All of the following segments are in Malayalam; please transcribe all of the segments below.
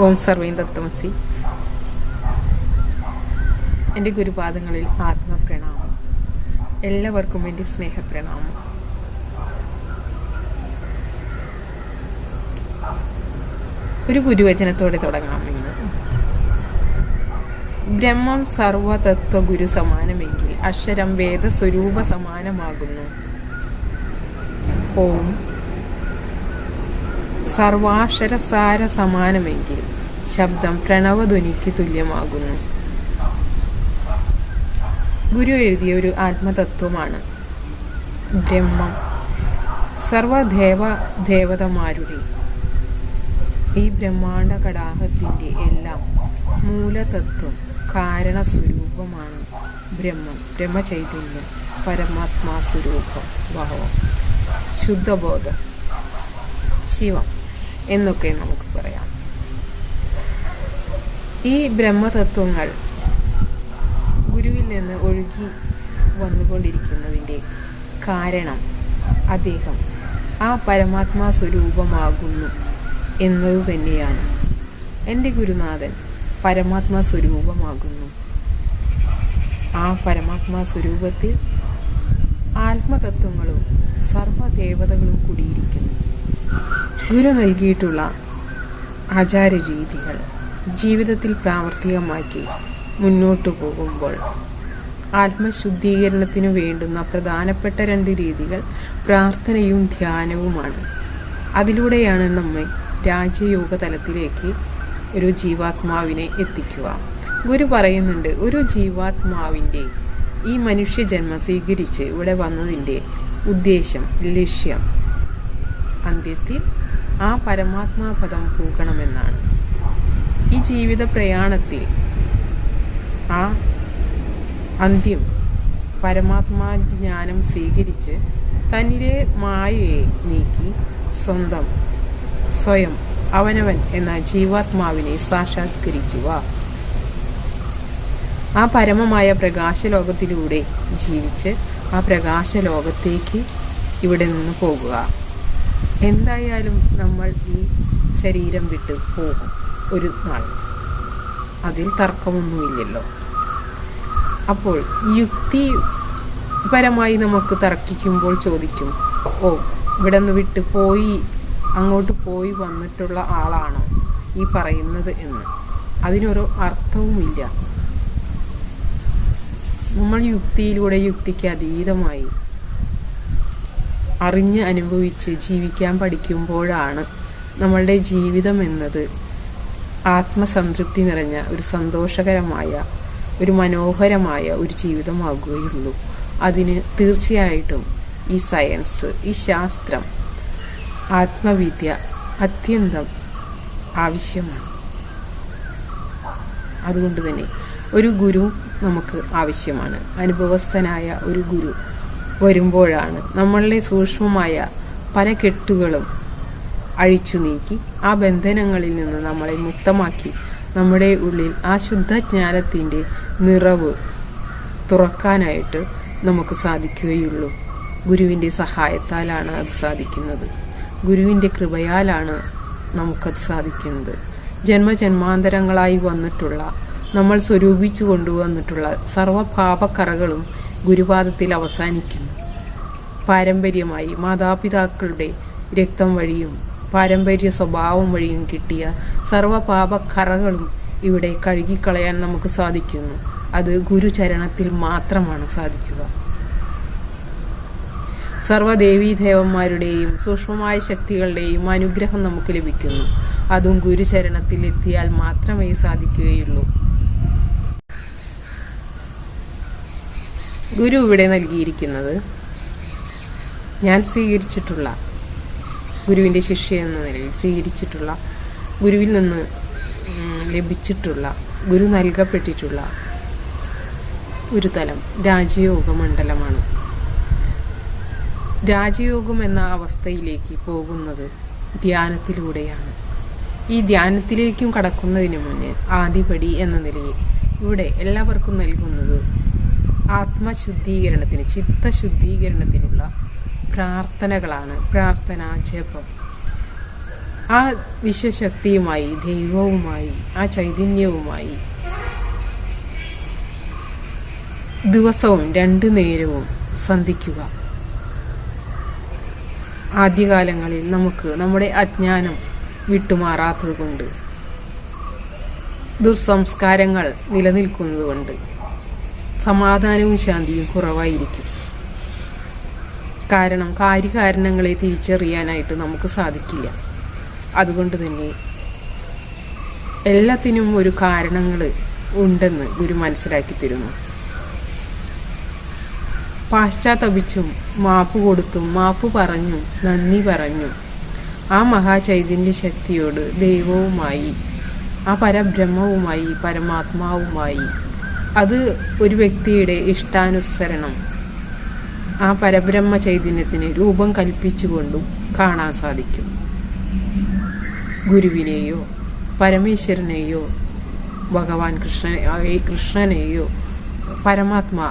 ഓം സർവീം ദത്തമസി എന്റെ ഗുരുപാദങ്ങളിൽ ആത്മപ്രണാമം. എല്ലാവർക്കും എന്റെ സ്നേഹപ്രണാമം. ഒരു ഗുരുവചനത്തോടെ തുടങ്ങാം ഇന്ന്. ബ്രഹ്മം സർവതത്വ ഗുരു സമാനമെങ്കിൽ അക്ഷരം വേദസ്വരൂപ സമാനമാകുന്നു. ഓം സർവാക്ഷരസാര സമാനമെങ്കിൽ ശബ്ദം പ്രണവധ്വനിക്ക് തുല്യമാകുന്നു. ഗുരു എഴുതിയ ഒരു ആത്മതത്വമാണ് ബ്രഹ്മം. സർവദേവ ദേവതമാരുടെ ഈ ബ്രഹ്മാണ്ട കടാഹത്തിന്റെ എല്ലാം മൂലതത്വം കാരണസ്വരൂപമാണ് ബ്രഹ്മം. ബ്രഹ്മചൈതന്യം പരമാത്മാ സ്വരൂപം ഭാവം. ശുദ്ധബോധം. ശിവം. എന്നൊക്കെ നമുക്ക് പറയാം. ഈ ബ്രഹ്മതത്വങ്ങൾ ഗുരുവിൽ നിന്ന് ഒഴുകി വന്നുകൊണ്ടിരിക്കുന്നതിന്റെ കാരണം അദ്ദേഹം ആ പരമാത്മാ സ്വരൂപമാകുന്നു എന്നത് തന്നെയാണ്. എന്റെ ഗുരുനാഥൻ പരമാത്മാ സ്വരൂപമാകുന്നു. ആ പരമാത്മാ സ്വരൂപത്തിൽ ആത്മതത്വങ്ങളും സർവദേവതകളും കൂടിയിരിക്കുന്നു. ഗുരു നൽകിയിട്ടുള്ള ആചാരരീതികൾ ജീവിതത്തിൽ പ്രാവർത്തികമാക്കി മുന്നോട്ടു പോകുമ്പോൾ ആത്മശുദ്ധീകരണത്തിനു വേണ്ടുന്ന പ്രധാനപ്പെട്ട രണ്ട് രീതികൾ പ്രാർത്ഥനയും ധ്യാനവുമാണ്. അതിലൂടെയാണ് നമ്മെ രാജയോഗ തലത്തിലേക്ക് ഒരു ജീവാത്മാവിനെ എത്തിക്കുക. ഗുരു പറയുന്നുണ്ട് ഒരു ജീവാത്മാവിന്റെ ഈ മനുഷ്യജന്മം സ്വീകരിച്ച് ഇവിടെ വന്നതിന്റെ ഉദ്ദേശം ലക്ഷ്യം അന്ത്യത്തിൽ ആ പരമാത്മാപദം പൂക്കണമെന്നാണ് ഈ ജീവിത പ്രയാണത്തിൽ ആ അന്ത്യം പരമാത്മാ ജ്ഞാനം സ്വീകരിച്ച് തന്നിലെ മായയെ നീക്കി സ്വന്തം സ്വയം അവനവൻ എന്ന ജീവാത്മാവിനെ സാക്ഷാത്കരിക്കുക. ആ പരമമായ പ്രകാശലോകത്തിലൂടെ ജീവിച്ച് ആ പ്രകാശലോകത്തേക്ക് ഇവിടെ നിന്ന് പോകുക. എന്തായാലും നമ്മൾ ഈ ശരീരം വിട്ട് പോകും ഒരു നാൾ. അതിൽ തർക്കമൊന്നുമില്ലല്ലോ. അപ്പോൾ യുക്തിപരമായി നമുക്ക് തർക്കിക്കുമ്പോൾ ചോദിക്കും ഓ ഇവിടെ നിന്ന് വിട്ട് പോയി അങ്ങോട്ട് പോയി വന്നിട്ടുള്ള ആളാണോ ഈ പറയുന്നത് എന്ന്? അതിനൊരു അർത്ഥവുമില്ല. നമ്മൾ യുക്തിയിലൂടെ യുക്തിക്ക് അതീതമായി അറിഞ്ഞ് അനുഭവിച്ച് ജീവിക്കാൻ പഠിക്കുമ്പോഴാണ് നമ്മളുടെ ജീവിതം എന്നത് ആത്മസംതൃപ്തി നിറഞ്ഞ ഒരു സന്തോഷകരമായ ഒരു മനോഹരമായ ഒരു ജീവിതമാകുകയുള്ളൂ. അതിന് തീർച്ചയായിട്ടും ഈ സയൻസ് ഈ ശാസ്ത്രം ആത്മവിദ്യ അത്യന്തം ആവശ്യമാണ്. അതുകൊണ്ട് തന്നെ ഒരു ഗുരു നമുക്ക് ആവശ്യമാണ്. അനുഭവസ്ഥനായ ഒരു ഗുരു വരുമ്പോഴാണ് നമ്മളിലെ സൂക്ഷ്മമായ പല കെട്ടുകളും അഴിച്ചു നീക്കി ആ ബന്ധനങ്ങളിൽ നിന്ന് നമ്മളെ മുക്തമാക്കി നമ്മുടെ ഉള്ളിൽ ആ ശുദ്ധജ്ഞാനത്തിന്റെ നിറവ് തുറക്കാനായിട്ട് നമുക്ക് സാധിക്കുകയുള്ളൂ. ഗുരുവിന്റെ സഹായത്താലാണ് അത് സാധിക്കുന്നത്. ഗുരുവിന്റെ കൃപയാലാണ് നമുക്കത് സാധിക്കുന്നത്. ജന്മജന്മാന്തരങ്ങളായി വന്നിട്ടുള്ള നമ്മൾ സ്വരൂപിച്ചു കൊണ്ടുവന്നിട്ടുള്ള സർവഭാവക്കറകളും ഗുരുപാദത്തിൽ അവസാനിക്കുന്നു. പാരമ്പര്യമായി മാതാപിതാക്കളുടെ രക്തം വഴിയും പാരമ്പര്യ സ്വഭാവം വഴിയും കിട്ടിയ സർവപാപക്കറകളും ഇവിടെ കഴുകിക്കളയാൻ നമുക്ക് സാധിക്കുന്നു. അത് ഗുരുചരണത്തിൽ മാത്രമാണ് സാധിക്കുക. സർവദേവീദേവന്മാരുടെയും സൂക്ഷ്മമായ ശക്തികളുടെയും അനുഗ്രഹം നമുക്ക് ലഭിക്കുന്നു. അതും ഗുരുചരണത്തിൽ എത്തിയാൽ മാത്രമേ സാധിക്കുകയുള്ളൂ. ഗുരു ഇവിടെ നൽകിയിരിക്കുന്നത് ഞാൻ സ്വീകരിച്ചിട്ടുള്ള ഗുരുവിന്റെ ശിഷ്യ എന്ന നിലയിൽ സ്വീകരിച്ചിട്ടുള്ള ഗുരുവിൽ നിന്ന് ലഭിച്ചിട്ടുള്ള ഗുരു നൽകപ്പെട്ടിട്ടുള്ള ഒരു തലം രാജയോഗ മണ്ഡലമാണ്. രാജയോഗം എന്ന അവസ്ഥയിലേക്ക് പോകുന്നത് ധ്യാനത്തിലൂടെയാണ്. ഈ ധ്യാനത്തിലേക്കും കടക്കുന്നതിന് മുന്നേ ആദിപടി എന്ന നിലയിൽ ഇവിടെ എല്ലാവർക്കും നൽകുന്നത് ആത്മശുദ്ധീകരണത്തിന് ചിത്തശുദ്ധീകരണത്തിനുള്ള പ്രാർത്ഥനകളാണ്. പ്രാർത്ഥന ജപം. ആ വിശ്വശക്തിയുമായി ദൈവവുമായി ആ ചൈതന്യവുമായി ദിവസവും രണ്ടു നേരവും സന്ധിക്കുക. ആദ്യകാലങ്ങളിൽ നമുക്ക് നമ്മുടെ അജ്ഞാനം വിട്ടുമാറാത്തത് കൊണ്ട് ദുർസംസ്കാരങ്ങൾ നിലനിൽക്കുന്നതുകൊണ്ട് സമാധാനവും ശാന്തിയും കുറവായിരിക്കും. കാരണം കാര്യകാരണങ്ങളെ തിരിച്ചറിയാനായിട്ട് നമുക്ക് സാധിക്കില്ല. അതുകൊണ്ട് തന്നെ എല്ലാത്തിനും ഒരു കാരണങ്ങൾ ഉണ്ടെന്ന് ഗുരു മനസ്സിലാക്കി തരുന്നു. പാശ്ചാത്തപിച്ചും മാപ്പ് കൊടുത്തും മാപ്പ് പറഞ്ഞും നന്ദി പറഞ്ഞു ആ മഹാചൈതന്യ ശക്തിയോട് ദൈവവുമായി ആ പരബ്രഹ്മവുമായി പരമാത്മാവുമായി അത് ഒരു വ്യക്തിയുടെ ഇഷ്ടാനുസരണം ആ പരബ്രഹ്മ ചൈതന്യത്തിന് രൂപം കൽപ്പിച്ചുകൊണ്ടും കാണാൻ സാധിക്കും. ഗുരുവിനെയോ പരമേശ്വരനെയോ ഭഗവാൻ കൃഷ്ണ കൃഷ്ണനെയോ പരമാത്മാ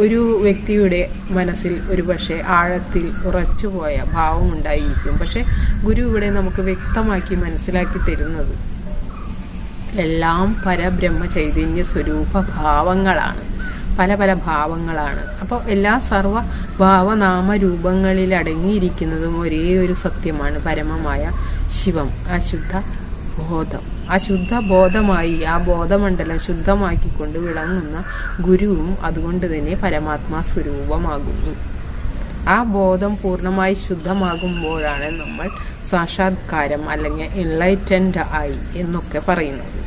ഒരു വ്യക്തിയുടെ മനസ്സിൽ ഒരു പക്ഷേ ആഴത്തിൽ ഉറച്ചുപോയ ഭാവമുണ്ടായിരിക്കും പക്ഷേ ഗുരു ഇവിടെ നമുക്ക് വ്യക്തമാക്കി മനസ്സിലാക്കി തരുന്നത് എല്ലാം പരബ്രഹ്മ ചൈതന്യ സ്വരൂപ ഭാവങ്ങളാണ്. പല പല ഭാവങ്ങളാണ്. അപ്പോൾ എല്ലാ സർവ ഭാവനാമ രൂപങ്ങളിൽ അടങ്ങിയിരിക്കുന്നതും ഒരേ ഒരു സത്യമാണ്. പരമമായ ശിവം അശുദ്ധ ബോധം. അശുദ്ധ ശുദ്ധ ബോധമായി ആ ബോധമണ്ഡലം ശുദ്ധമാക്കിക്കൊണ്ട് വിളങ്ങുന്ന ഗുരുവും അതുകൊണ്ട് തന്നെ പരമാത്മാ സ്വരൂപമാകുന്നു. ആ ബോധം പൂർണമായി ശുദ്ധമാകുമ്പോഴാണ് നമ്മൾ സാക്ഷാത്കാരം അല്ലെങ്കിൽ എൻലൈറ്റൻഡ് ആയി എന്നൊക്കെ പറയുന്നത്.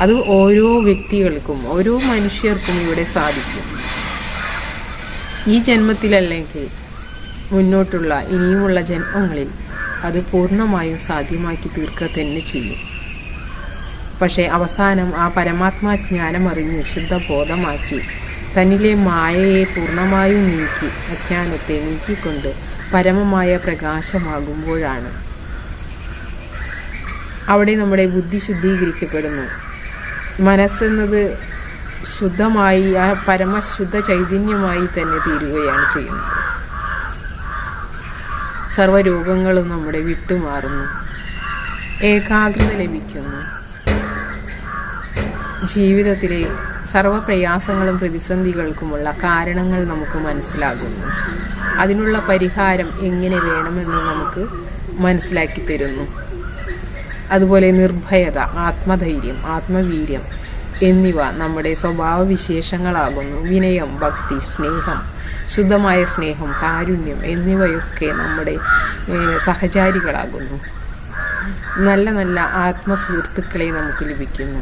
അത് ഓരോ വ്യക്തികൾക്കും ഓരോ മനുഷ്യർക്കും ഇവിടെ സാധിക്കും. ഈ ജന്മത്തിലല്ലെങ്കിൽ മുന്നോട്ടുള്ള ഇനിയുമുള്ള ജന്മങ്ങളിൽ അത് പൂർണമായും സാധ്യമാക്കി തീർക്കുക തന്നെ ചെയ്യും. പക്ഷേ അവസാനം ആ പരമാത്മാ ജ്ഞാനം അറിഞ്ഞ് ശുദ്ധ ബോധമാക്കി തന്നിലെ മായയെ പൂർണമായും നീക്കി അജ്ഞാനത്തെ നീക്കിക്കൊണ്ട് പരമമായ പ്രകാശമാകുമ്പോഴാണ്. അവിടെ നമ്മുടെ ബുദ്ധി ശുദ്ധീകരിക്കപ്പെടുന്നു. മനസ്സെന്നത് ശുദ്ധമായി ആ പരമശുദ്ധ ചൈതന്യമായി തന്നെ തീരുകയാണ് ചെയ്യുന്നത്. സർവരോഗങ്ങളും നമ്മുടെ വിട്ടുമാറുന്നു. ഏകാഗ്രത ലഭിക്കുന്നു. ജീവിതത്തിലെ സർവപ്രയാസങ്ങളും പ്രതിസന്ധികൾക്കുമുള്ള കാരണങ്ങൾ നമുക്ക് മനസ്സിലാകുന്നു. അതിനുള്ള പരിഹാരം എങ്ങനെ വേണമെന്ന് നമുക്ക് മനസ്സിലാക്കി തരുന്നു. അതുപോലെ നിർഭയത ആത്മധൈര്യം ആത്മവീര്യം എന്നിവ നമ്മുടെ സ്വഭാവ വിശേഷങ്ങളാകുന്നു വിനയം ഭക്തി സ്നേഹം ശുദ്ധമായ സ്നേഹം കാരുണ്യം എന്നിവയൊക്കെ നമ്മുടെ സഹചാരികളാകുന്നു. നല്ല നല്ല ആത്മസുഹൃത്തുക്കളെ നമുക്ക് ലഭിക്കുന്നു.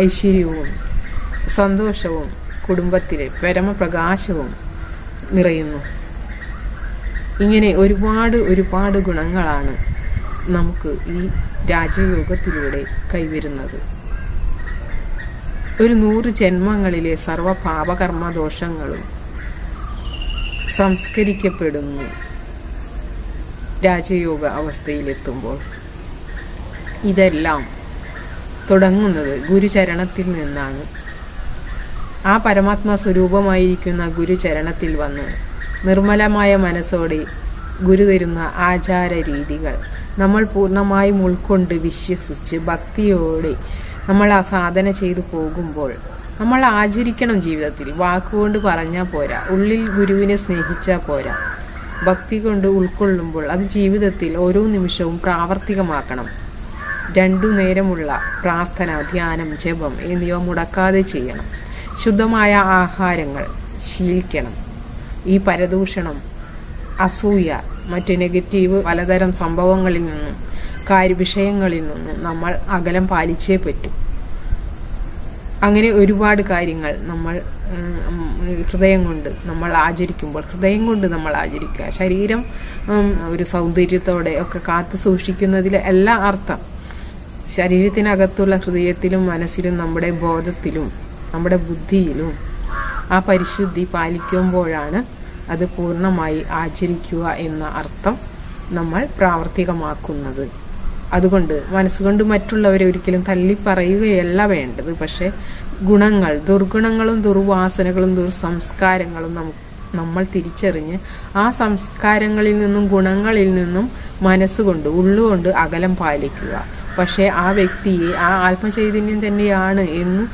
ഐശ്വര്യവും സന്തോഷവും കുടുംബത്തിലെ പരമപ്രകാശവും നിറയുന്നു. ഇങ്ങനെ ഒരുപാട് ഒരുപാട് ഗുണങ്ങളാണ് നമുക്ക് ഈ രാജയോഗത്തിലൂടെ കൈവരുന്നത്. ഒരു നൂറ് ജന്മങ്ങളിലെ സർവ പാപകർമ്മദോഷങ്ങളും സംസ്കരിക്കപ്പെടുന്നു രാജയോഗ അവസ്ഥയിലെത്തുമ്പോൾ. ഇതെല്ലാം തുടങ്ങുന്നത് ഗുരുചരണത്തിൽ നിന്നാണ്. ആ പരമാത്മാ സ്വരൂപമായിരിക്കുന്ന ഗുരുചരണത്തിൽ വന്ന് നിർമ്മലമായ മനസ്സോടെ ഗുരു തരുന്ന ആചാര രീതികൾ നമ്മൾ പൂർണമായും ഉൾക്കൊണ്ട് വിശ്വസിച്ച് ഭക്തിയോടെ നമ്മൾ ആ സാധന ചെയ്തു പോകുമ്പോൾ നമ്മൾ ആചരിക്കണം ജീവിതത്തിൽ. വാക്കുകൊണ്ട് പറഞ്ഞാൽ പോരാ. ഉള്ളിൽ ഗുരുവിനെ സ്നേഹിച്ചാൽ പോരാ. ഭക്തി കൊണ്ട് ഉൾക്കൊള്ളുമ്പോൾ അത് ജീവിതത്തിൽ ഓരോ നിമിഷവും പ്രാവർത്തികമാക്കണം. രണ്ടു നേരമുള്ള പ്രാർത്ഥന ധ്യാനം ജപം എന്നിവ മുടക്കാതെ ചെയ്യണം. ശുദ്ധമായ ആഹാരങ്ങൾ ശീലിക്കണം. ഈ പരദൂഷണം അസൂയ മറ്റ് നെഗറ്റീവ് പലതരം സംഭവങ്ങളിൽ നിന്നും കാര്യവിഷയങ്ങളിൽ നിന്നും നമ്മൾ അകലം പാലിച്ചേ പറ്റും. അങ്ങനെ ഒരുപാട് കാര്യങ്ങൾ നമ്മൾ ഹൃദയം കൊണ്ട് നമ്മൾ ആചരിക്കുമ്പോൾ ഹൃദയം കൊണ്ട് നമ്മൾ ആചരിക്കുക. ശരീരം ഒരു സൗന്ദര്യത്തോടെ ഒക്കെ കാത്തു സൂക്ഷിക്കുന്നതിൽ എല്ലാ അർത്ഥം ശരീരത്തിനകത്തുള്ള ഹൃദയത്തിലും മനസ്സിലും നമ്മുടെ ബോധത്തിലും നമ്മുടെ ബുദ്ധിയിലും ആ പരിശുദ്ധി പാലിക്കുമ്പോഴാണ് അത് പൂർണമായി ആചരിക്കുക എന്ന അർത്ഥം നമ്മൾ പ്രാവർത്തികമാക്കുന്നത്. അതുകൊണ്ട് മനസ്സുകൊണ്ട് മറ്റുള്ളവരെ ഒരിക്കലും തല്ലി പറയുകയല്ല വേണ്ടത്. പക്ഷേ ഗുണങ്ങൾ ദുർഗുണങ്ങളും ദുർവാസനകളും ദുർസംസ്കാരങ്ങളും നമുക്ക് നമ്മൾ തിരിച്ചറിഞ്ഞ് ആ സംസ്കാരങ്ങളിൽ നിന്നും ഗുണങ്ങളിൽ നിന്നും മനസ്സുകൊണ്ട് ഉള്ളുകൊണ്ട് അകലം പാലിക്കുക. പക്ഷേ ആ വ്യക്തിയെ ആ ആത്മചൈതന്യം തന്നെയാണ് എന്ന്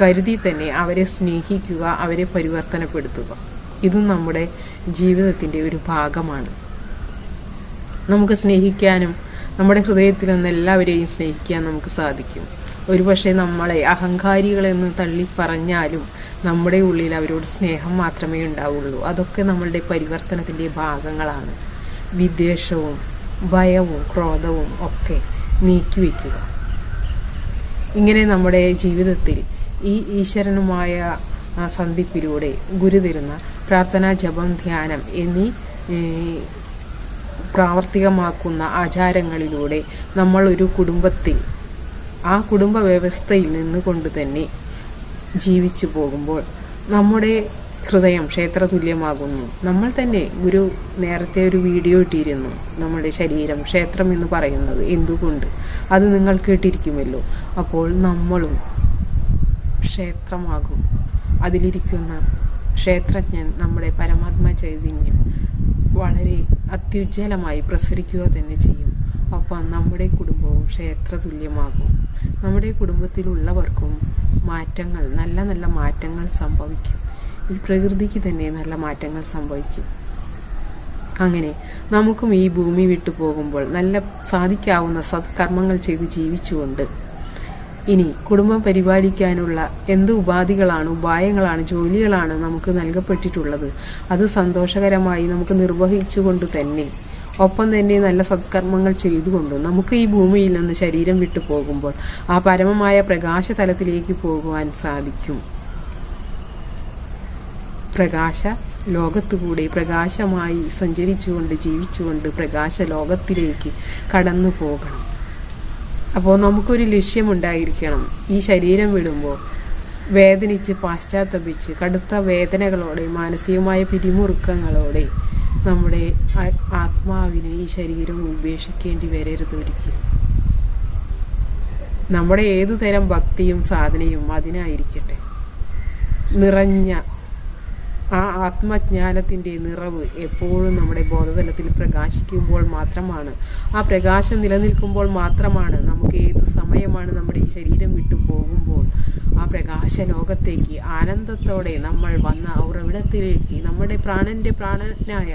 കരുതി തന്നെ അവരെ സ്നേഹിക്കുക അവരെ പരിവർത്തനപ്പെടുത്തുക. ഇതും നമ്മുടെ ജീവിതത്തിന്റെ ഒരു ഭാഗമാണ്. നമുക്ക് സ്നേഹിക്കാനും നമ്മുടെ ഹൃദയത്തിൽ നിന്ന് എല്ലാവരെയും സ്നേഹിക്കാൻ നമുക്ക് സാധിക്കും. ഒരുപക്ഷെ നമ്മളെ അഹങ്കാരികളെന്ന് തള്ളി പറഞ്ഞാലും നമ്മുടെ ഉള്ളിൽ അവരോട് സ്നേഹം മാത്രമേ ഉണ്ടാവുള്ളൂ. അതൊക്കെ നമ്മളുടെ പരിവർത്തനത്തിന്റെ ഭാഗങ്ങളാണ്. വിദ്വേഷവും ഭയവും ക്രോധവും ഒക്കെ നീക്കി വയ്ക്കുക. ഇങ്ങനെ നമ്മുടെ ജീവിതത്തിൽ ഈ ഈശ്വരനുമായ സന്ധിപ്പിലൂടെ ഗുരു തരുന്ന പ്രാർത്ഥന ജപം ധ്യാനം എന്നീ പ്രാവർത്തികമാക്കുന്ന ആചാരങ്ങളിലൂടെ നമ്മൾ ഒരു കുടുംബത്തിൽ ആ കുടുംബ വ്യവസ്ഥയിൽ നിന്നുകൊണ്ട് തന്നെ ജീവിച്ചു പോകുമ്പോൾ നമ്മുടെ ഹൃദയം ക്ഷേത്രതുല്യമാകുന്നു. നമ്മൾ തന്നെ ഗുരു നേരത്തെ ഒരു വീഡിയോ ഇട്ടിരുന്നു. നമ്മുടെ ശരീരം ക്ഷേത്രം എന്ന് പറയുന്നത് എന്തുകൊണ്ട്? അത് നിങ്ങൾ കേട്ടിരിക്കുമല്ലോ. അപ്പോൾ നമ്മളും ക്ഷേത്രമാകും. അതിലിരിക്കുന്ന ക്ഷേത്രജ്ഞൻ നമ്മുടെ പരമാത്മ ചൈതന്യം വളരെ അത്യുജ്വലമായി പ്രസരിക്കുക തന്നെ ചെയ്യും. ഒപ്പം നമ്മുടെ കുടുംബവും ക്ഷേത്രതുല്യമാകും. നമ്മുടെ കുടുംബത്തിലുള്ളവർക്കും മാറ്റങ്ങൾ നല്ല നല്ല മാറ്റങ്ങൾ സംഭവിക്കും. ഈ പ്രകൃതിക്ക് തന്നെ നല്ല മാറ്റങ്ങൾ സംഭവിക്കും. അങ്ങനെ നമുക്കും ഈ ഭൂമി വിട്ടു പോകുമ്പോൾ നല്ല സാധിക്കാവുന്ന സത്കർമ്മങ്ങൾ ചെയ്ത് ജീവിച്ചുകൊണ്ട് ഇനി കുടുംബം പരിപാലിക്കാനുള്ള എന്ത് ഉപാധികളാണ് ഉപായങ്ങളാണ് ജോലികളാണ് നമുക്ക് നൽകപ്പെട്ടിട്ടുള്ളത്? അത് സന്തോഷകരമായി നമുക്ക് നിർവഹിച്ചുകൊണ്ട് തന്നെ ഒപ്പം തന്നെ നല്ല സത്കർമ്മങ്ങൾ ചെയ്തുകൊണ്ടും നമുക്ക് ഈ ഭൂമിയിൽ നിന്ന് ശരീരം വിട്ടു പോകുമ്പോൾ ആ പരമമായ പ്രകാശ തലത്തിലേക്ക് പോകുവാൻ സാധിക്കും. പ്രകാശ ലോകത്തുകൂടെ പ്രകാശമായി സഞ്ചരിച്ചുകൊണ്ട് ജീവിച്ചുകൊണ്ട് പ്രകാശ ലോകത്തിലേക്ക് കടന്നു പോകണം അപ്പോൾ നമുക്കൊരു ലക്ഷ്യമുണ്ടായിരിക്കണം. ഈ ശരീരം വിടുമ്പോൾ വേദനിച്ച് പാശ്ചാത്തപിച്ച് കടുത്ത വേദനകളോടെ മാനസികമായ പിരിമുറുക്കങ്ങളോടെ നമ്മുടെ ആത്മാവിനെ ഈ ശരീരം ഉപേക്ഷിക്കേണ്ടി വരരുത് ഒരിക്കലും. നമ്മുടെ ഏതു തരം ഭക്തിയും സാധനയും അതിനായിരിക്കട്ടെ. നിറഞ്ഞ ആ ആത്മജ്ഞാനത്തിന്റെ നിറവ് എപ്പോഴും നമ്മുടെ ബോധതലത്തിൽ പ്രകാശിക്കുമ്പോൾ മാത്രമാണ്. ആ പ്രകാശം നിലനിൽക്കുമ്പോൾ മാത്രമാണ് നമുക്ക് ഏത് സമയമാണ് നമ്മുടെ ഈ ശരീരം വിട്ടു പോകുമ്പോൾ ആ പ്രകാശ ലോകത്തേക്ക് ആനന്ദത്തോടെ നമ്മൾ വന്ന ഉറവിടത്തിലേക്ക് നമ്മുടെ പ്രാണന്റെ പ്രാണനായ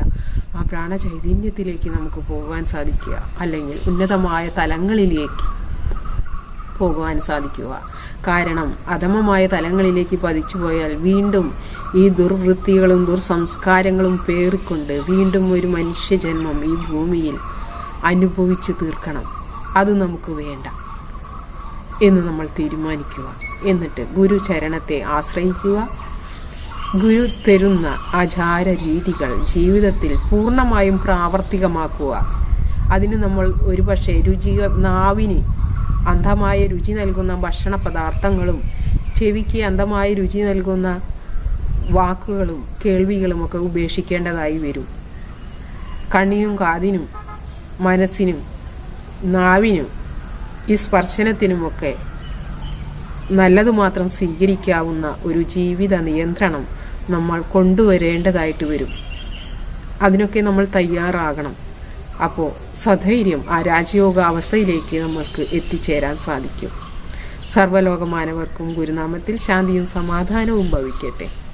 ആ പ്രാണചൈതന്യത്തിലേക്ക് നമുക്ക് പോകാൻ സാധിക്കുക. അല്ലെങ്കിൽ ഉന്നതമായ തലങ്ങളിലേക്ക് പോകുവാൻ സാധിക്കുക. കാരണം അധമമായ തലങ്ങളിലേക്ക് പതിച്ചു പോയാൽ വീണ്ടും ഈ ദുർവൃത്തികളും ദുർസംസ്കാരങ്ങളും പേറിക്കൊണ്ട് വീണ്ടും ഒരു മനുഷ്യജന്മം ഈ ഭൂമിയിൽ അനുഭവിച്ചു തീർക്കണം. അത് നമുക്ക് വേണ്ട എന്ന് നമ്മൾ തീരുമാനിക്കുക. എന്നിട്ട് ഗുരു ചരണത്തെ ആശ്രയിക്കുക. ഗുരു തരുന്ന ആചാര രീതികൾ ജീവിതത്തിൽ പൂർണമായും പ്രാവർത്തികമാക്കുക. അതിന് നമ്മൾ ഒരുപക്ഷെ രുചി നാവിന് അന്ധമായ രുചി നൽകുന്ന ഭക്ഷണ പദാർത്ഥങ്ങളും ചെവിക്ക് അന്ധമായ രുചി നൽകുന്ന വാക്കുകളും കേൾവികളും ഒക്കെ ഉപേക്ഷിക്കേണ്ടതായി വരും. കണ്ണിനും കാതിനും മനസ്സിനും നാവിനും ഈ സ്പർശനത്തിനുമൊക്കെ നല്ലത് മാത്രം സ്വീകരിക്കാവുന്ന ഒരു ജീവിത നിയന്ത്രണം നമ്മൾ കൊണ്ടുവരേണ്ടതായിട്ട് വരും. അതിനൊക്കെ നമ്മൾ തയ്യാറാകണം. അപ്പോൾ സധൈര്യം ആ രാജയോഗ അവസ്ഥയിലേക്ക് നമ്മൾക്ക് എത്തിച്ചേരാൻ സാധിക്കും. സർവലോകമാനവർക്കും ഗുരുനാമത്തിൽ ശാന്തിയും സമാധാനവും ഭവിക്കട്ടെ.